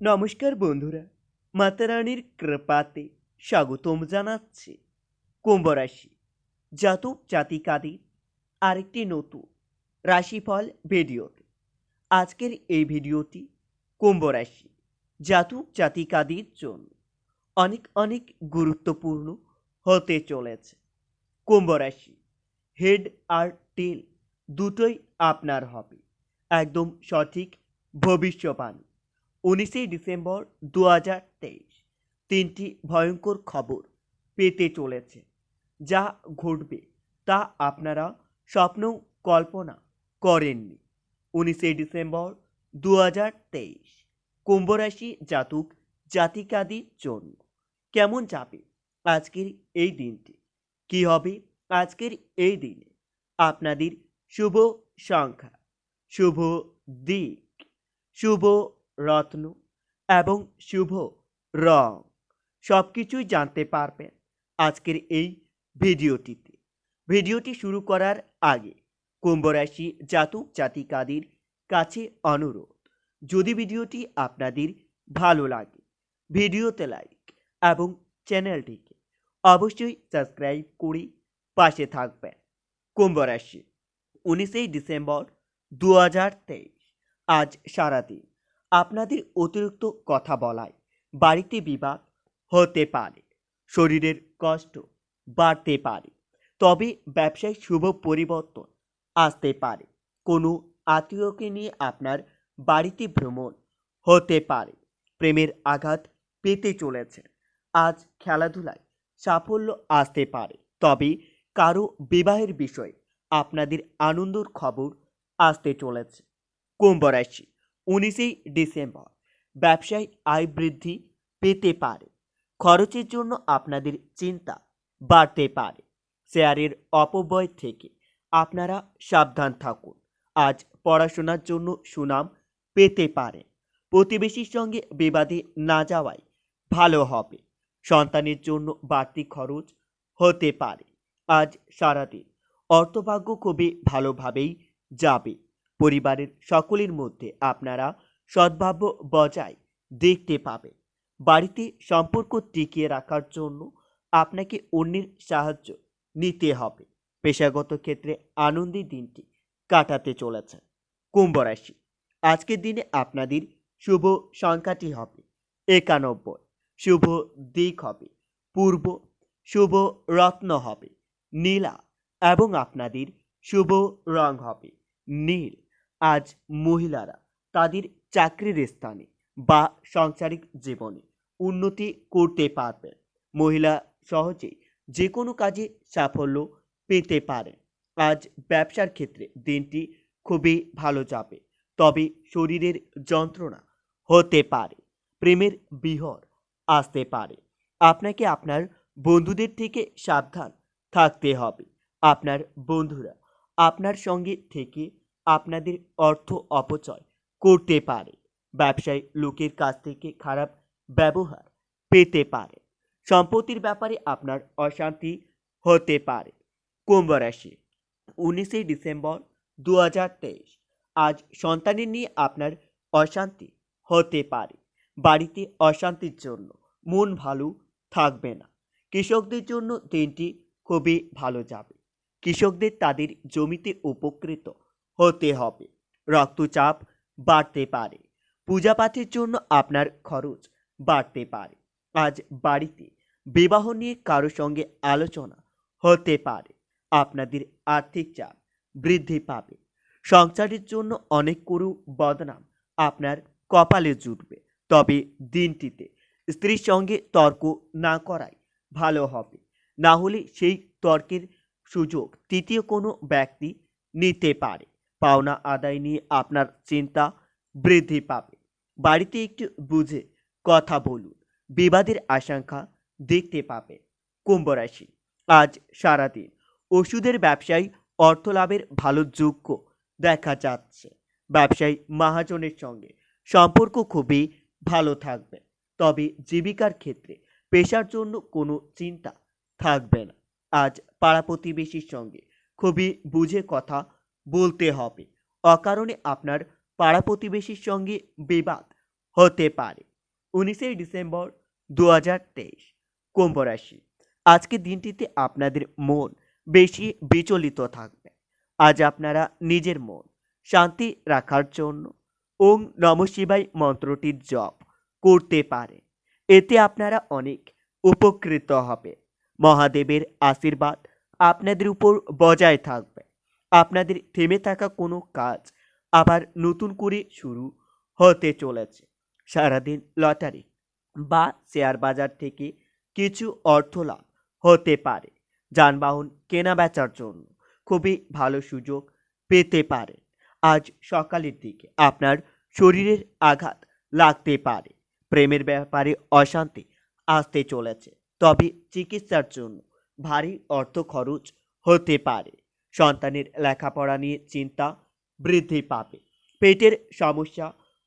নমস্কার বন্ধুরা মাতারানির কৃপাতে স্বাগতম জানাচ্ছি কুম্ভ রাশি জাতক জাতিকাদের আরেকটি নতুন রাশিফল ভিডিওতে। আজকের এই ভিডিওটি কুম্ভ রাশি জাতক জাতিকাদের জন্য অনেক অনেক গুরুত্বপূর্ণ হতে চলেছে। কুম্ভ রাশি হেড আর টেল দুটোই আপনার হবে, একদম সঠিক ভবিষ্যবাণী উনিশে ডিসেম্বর দু হাজার তেইশ। তিনটি ভয়ঙ্কর খবর পেতে চলেছে। যা ঘটবে তা আপনারা স্বপ্ন কল্পনা করেননি। উনিশে ডিসেম্বর দু হাজার তেইশ কুম্ভরাশি জাতক জাতিকাদির জন্য কেমন যাবে আজকের এই দিনটি? কি হবে আজকের এই দিনে? আপনাদের শুভ সংখ্যা, শুভ দিক, শুভ রত্ন এবং শুভ রং। সব কিছুই জানতে পারবেন আজকের এই ভিডিওটিতে। ভিডিওটি শুরু করার আগে কুম্ভরাশি জাতক জাতিকাদের কাছে অনুরোধ, যদি ভিডিওটি আপনাদের ভালো লাগে, ভিডিওতে লাইক এবং চ্যানেলটিকে অবশ্যই সাবস্ক্রাইব করে পাশে থাকবেন। কুম্ভরাশি উনিশেই ডিসেম্বর দু হাজার তেইশ, আজ সারাদিন। আপনাদের অতিরিক্ত কথা বলায় বাড়িতে বিবাদ হতে পারে, শরীরের কষ্ট বাড়তে পারে, তবে ব্যবসায় শুভ পরিবর্তন আসতে পারে। কোনো আত্মীয়কে নিয়ে আপনার বাড়িতে ভ্রমণ হতে পারে, প্রেমের আঘাত পেতে চলেছে, আজ খেলাধুলায় সাফল্য আসতে পারে, তবে কারও বিবাহের বিষয়ে আপনাদের আনন্দর খবর আসতে চলেছে। কুম্ভ রাশি উনিশে ডিসেম্বর। ব্যবসায় আয় বৃদ্ধি পেতে পারে। খরচের জন্য আপনাদের চিন্তা বাড়তে পারে। শেয়ারের অপব্যয় থেকে আপনারা সাবধান থাকুন। আজ পড়াশোনার জন্য সুনাম পেতে পারেন প্রতিবেশীর সঙ্গে বিবাদে না যাওয়াই ভালো হবে। সন্তানের জন্য বাড়তি খরচ হতে পারে। আজ সারাদিন অর্থভাগ্য খুবই ভালোভাবেই যাবে। পরিবারের সকলের মধ্যে আপনারা সদ্ভাব্য বজায় দেখতে পাবেন। বাড়িতে সম্পর্ক টিকিয়ে রাখার জন্য আপনাকে অন্যের সাহায্য নিতে হবে। পেশাগত ক্ষেত্রে আনন্দের দিনটি কাটাতে চলেছে। কুম্ভ রাশি, আজকের দিনে আপনাদের শুভ সংখ্যাটি হবে একানব্বই। শুভ দিক হবে পূর্ব, শুভ রত্ন হবে নীলা এবং আপনাদের শুভ রং হবে নীল। আজ মহিলারা তাদের চাকরির স্থানে বা সাংসারিক জীবনে উন্নতি করতে পারবেন মহিলা সহজেই যে কোনো কাজে সাফল্য পেতে পারেন আজ ব্যবসার ক্ষেত্রে দিনটি খুবই ভালো যাবে, তবে শরীরের যন্ত্রণা হতে পারে, প্রেমের বিহর আসতে পারে। আপনাকে আপনার বন্ধুদের থেকে সাবধান থাকতে হবে। আপনার বন্ধুরা আপনার সঙ্গে থেকে আপনাদের অর্থ অপচয় করতে পারে। ব্যবসায়ী লোকের কাছ থেকে খারাপ ব্যবহার পেতে পারে। সম্পত্তির ব্যাপারে আপনার অশান্তি হতে পারে। কুম্ভ রাশি, উনিশে ডিসেম্বর দু হাজার তেইশ। আজ সন্তানের নিয়ে আপনার অশান্তি হতে পারে। বাড়িতে অশান্তির জন্য মন ভালো থাকবে না। কৃষকদের জন্য দিনটি খুবই ভালো যাবে। কৃষকদের তাদের জমিতে উপকৃত হতে হবে। রক্তচাপ বাড়তে পারে। পূজাপাঠের জন্য আপনার খরচ বাড়তে পারে। আজ বাড়িতে বিবাহ নিয়ে কারও সঙ্গে আলোচনা হতে পারে। আপনাদের আর্থিক চাপ বৃদ্ধি পাবে। সংসারের জন্য অনেক করু বদনাম আপনার কপালে জুটবে। তবে দিনটিতে স্ত্রীর সঙ্গে তর্ক না করাই ভালো হবে। না হলে সেই তর্কের সুযোগ তৃতীয় কোনো ব্যক্তি নিতে পারে। পাওনা আদায় নিয়ে আপনার চিন্তা বৃদ্ধি পাবে। বাড়িতে একটু বুঝে কথা বলুন। বিবাদের আশঙ্কা দেখতে পাবে কুম্ভ রাশি। আজ সারাদিন ওষুধের ব্যবসায় অর্থ লাভের ভালো যোগ্য দেখা যাচ্ছে। ব্যবসায়ী মহাজনের সঙ্গে সম্পর্ক খুবই ভালো থাকবে। তবে জীবিকার ক্ষেত্রে পেশার জন্য কোনো চিন্তা থাকবে না। আজ পাড়া প্রতিবেশীর সঙ্গে খুবই বুঝে কথা বলতে হবে। অকারণে আপনার পাড়া প্রতিবেশীর সঙ্গে বিবাদ হতে পারে। উনিশে ডিসেম্বর দু হাজার তেইশ, কুম্ভ রাশি। আজকের দিনটিতে আপনাদের মন বেশি বিচলিত থাকবে। আজ আপনারা নিজের মন শান্তি রাখার জন্য ওং নম শিবাই মন্ত্রটির জপ করতে পারে। এতে আপনারা অনেক উপকৃত হবে মহাদেবের আশীর্বাদ আপনাদের উপর বজায় থাকবে। আপনাদের থেমে থাকা কোনো কাজ আবার নতুন করে শুরু হতে চলেছে। সারাদিন লটারি বা শেয়ার বাজার থেকে কিছু অর্থ লাভ হতে পারে যানবাহন কেনা বেচার জন্য। খুবই ভালো সুযোগ পেতে পারে। আজ সকালের দিকে আপনার শরীরের আঘাত লাগতে পারে। প্রেমের ব্যাপারে অশান্তি আসতে চলেছে। তবে চিকিৎসার জন্য ভারী অর্থ খরচ হতে পারে। সন্তানের লেখাপড়া নিয়ে চিন্তা বৃদ্ধি পাবে। পেটের সমস্যা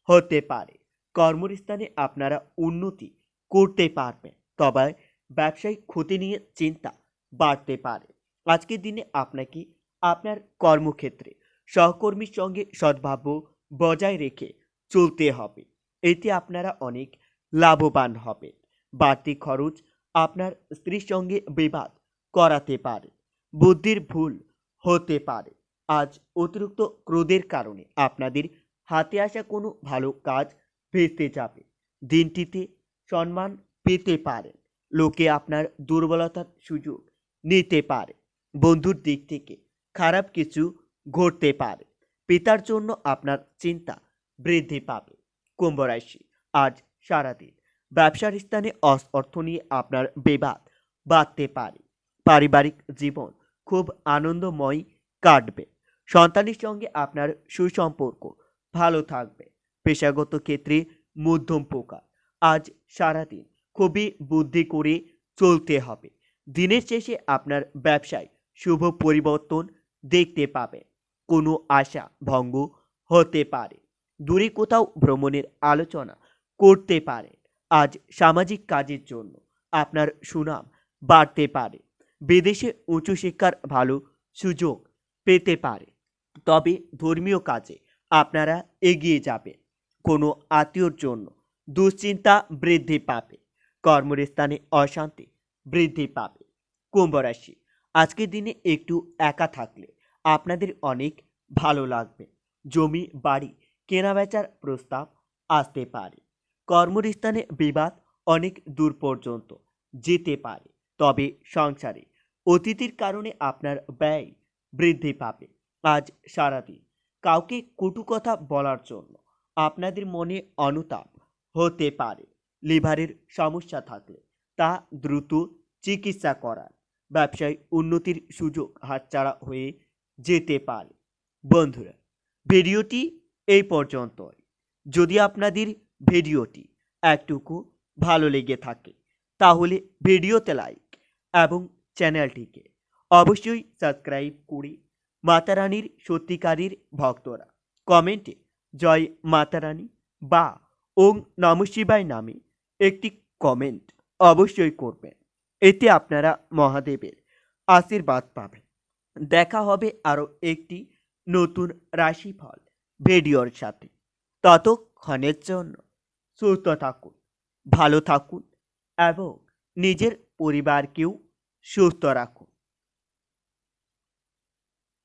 হতে পারে। কর্মস্থানে আপনারা উন্নতি করতে পারবেন, তবে ব্যবসায়িক ক্ষতি নিয়ে চিন্তা বাড়তে পারে। আজকের দিনে আপনাকে আপনার কর্মক্ষেত্রে সহকর্মীর সঙ্গে সদ্ভাব্য বজায় রেখে চলতে হবে। এতে আপনারা অনেক লাভবান হবেন। বাড়তি খরচ আপনার স্ত্রীর সঙ্গে বিবাদ করাতে পারে। বুদ্ধির ভুল হতে পারে। আজ অতিরিক্ত ক্রোধের কারণে আপনাদের হাতে আসা কোনো ভালো কাজ ভেস্তে যাবে। দিনটিতে সম্মান পেতে পারেন। লোকে আপনার দুর্বলতার সুযোগ নিতে পারে। বন্ধুর দিক থেকে খারাপ কিছু ঘটতে পারে। পিতার জন্য আপনার চিন্তা বৃদ্ধি পাবে। কুম্ভ রাশি, আজ সারাদিন ব্যবসার স্থানে অর্থ নিয়ে আপনার বিবাদ বাড়তে পারে। পারিবারিক জীবন খুব আনন্দময় কাটবে। সন্তানের সঙ্গে আপনার সুসম্পর্ক, ভালো থাকবে। পেশাগত ক্ষেত্রে মধ্যম পোকা। আজ সারাদিন খুবই বুদ্ধি করে চলতে হবে। দিনের শেষে আপনার ব্যবসায় শুভ পরিবর্তন দেখতে পাবেন। কোনো আশা ভঙ্গ হতে পারে। দূরে কোথাও ভ্রমণের আলোচনা করতে পারে আজ সামাজিক কাজের জন্য আপনার সুনাম বাড়তে পারে। বিদেশে উচ্চশিক্ষার ভালো সুযোগ পেতে পারে। তবে ধর্মীয় কাজে আপনারা এগিয়ে যাবেন। কোনো আত্মীয়র জন্য দুশ্চিন্তা বৃদ্ধি পাবে। কর্মস্থানে অশান্তি বৃদ্ধি পাবে। কুম্ভ রাশি আজকের দিনে একটু একা থাকলে আপনাদের অনেক ভালো লাগবে। জমি, বাড়ি, কেনাবেচার প্রস্তাব আসতে পারে। কর্মস্থানে বিবাদ অনেক দূর পর্যন্ত যেতে পারে। তবে সংসারে অতিথির কারণে আপনার ব্যয় বৃদ্ধি পাবে। আজ সারাদিন কাউকে কটু কথা বলার জন্য আপনাদের মনে অনুতাপ হতে পারে। লিভারের সমস্যা থাকলে তা দ্রুত চিকিৎসা করার ব্যবসায় উন্নতির সুযোগ হাতছাড়া হয়ে যেতে পারে। বন্ধুরা, ভিডিওটি এই পর্যন্তই। যদি আপনাদের ভিডিওটি একটুকু ভালো লেগে থাকে, তাহলে ভিডিওতে লাইক এবং চ্যানেলটিকে অবশ্যই সাবস্ক্রাইব করে মাতারানীর সত্যিকারের ভক্তরা কমেন্টে জয় মাতারানী বা ওং নম শিবায় নামে একটি কমেন্ট অবশ্যই করবেন। এতে আপনারা মহাদেবের আশীর্বাদ পাবেন। দেখা হবে আরও একটি নতুন রাশিফল ভিডিওর সাথে। ততক্ষণের জন্য সুস্থ থাকুন, ভালো থাকুন এবং নিজের পরিবারকেও সুস্থ রাখুন।